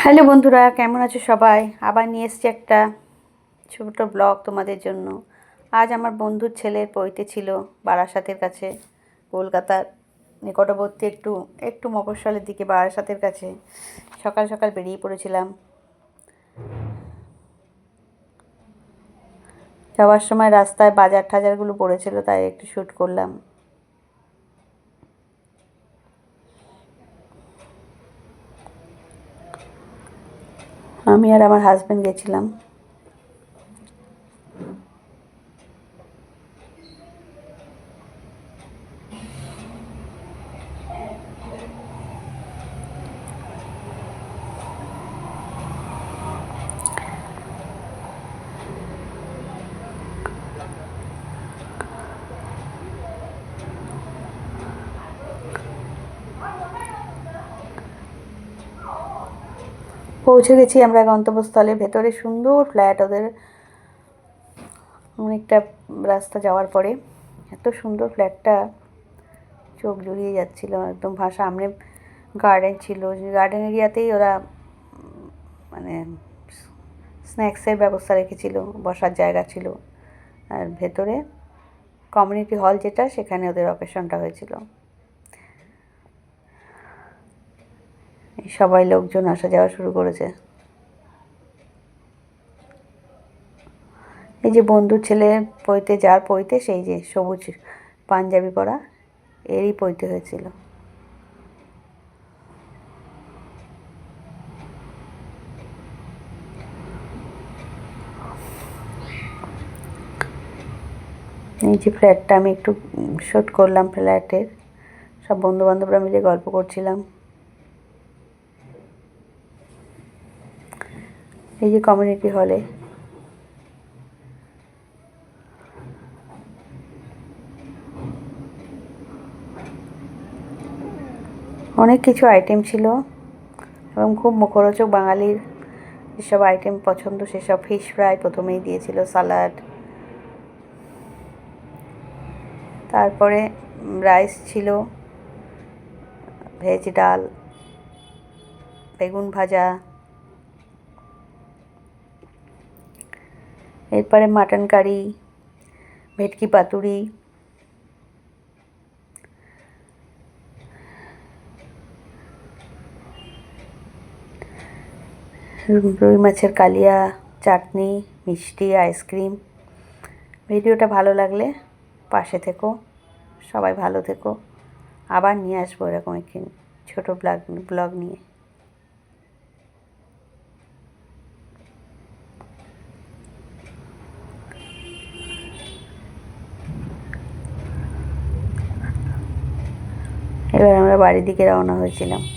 Hello বন্ধুরা, কেমন আছো সবাই? আবার নিয়ে এসছি একটা ছোটো ব্লগ তোমাদের জন্য। আজ আমার বন্ধুর ছেলের পৈতে ছিল বারাসাতের কাছে, কলকাতার নিকটবর্তী একটু একটু মফস্বলের দিকে বারাসাতের কাছে। সকাল সকাল বেরিয়ে পড়েছিলাম। যাওয়ার সময় রাস্তায় বাজার টাজারগুলো পড়েছিল, তাই একটু শ্যুট করলাম। আমি আর আমার হাজব্যান্ড গেছিলাম। পৌঁছে গেছি আমরা গন্তব্যস্থলে ভেতরে। সুন্দর ফ্ল্যাট ওদের। অনেকটা রাস্তা যাওয়ার পরে এত সুন্দর ফ্ল্যাটটা। চোখ জুড়িয়ে যাচ্ছিল, একদম ভা সামনে গার্ডেন ছিল। গার্ডেন এরিয়াতেই ওরা মানে স্ন্যাক্সের ব্যবস্থা রেখেছিল, বসার জায়গা ছিল। আর ভেতরে কমিউনিটি হল যেটা, সেখানে ওদের অকেশনটা হয়েছিল। এই সবাই লোকজন আসা যাওয়া শুরু করেছে। এই যে বন্ধুর ছেলে পইতে যার পইতে সেই যে সবুজ পাঞ্জাবি পরা, এরই পইতে হয়েছিল। এই যে ফ্ল্যাটটা আমি একটু শ্যুট করলাম ফ্ল্যাটের সব বন্ধু বান্ধবরা মিলে গল্প করছিলাম। এই যে কমিউনিটি হলে অনেক কিছু আইটেম ছিল এবং খুব মুখরোচক বাঙালির যেসব আইটেম পছন্দ, সেসব ফিশ ফ্রাই প্রথমেই দিয়েছিল সালাড তারপরে রাইস ছিল ভেজ ডাল, বেগুন ভাজা। এরপরে মাটন কারি ভেটকি পাতুরি রুই মাছের কালিয়া, চাটনি, মিষ্টি, আইসক্রিম। ভিডিওটা ভালো লাগলে পাশে থেকো, সবাই ভালো থেকো। আবার নিয়ে আসব এরকম একটি ছোটো ব্লগ ব্লগ নিয়ে। এবার আমরা বাড়ির দিকে রওনা হয়েছিলাম।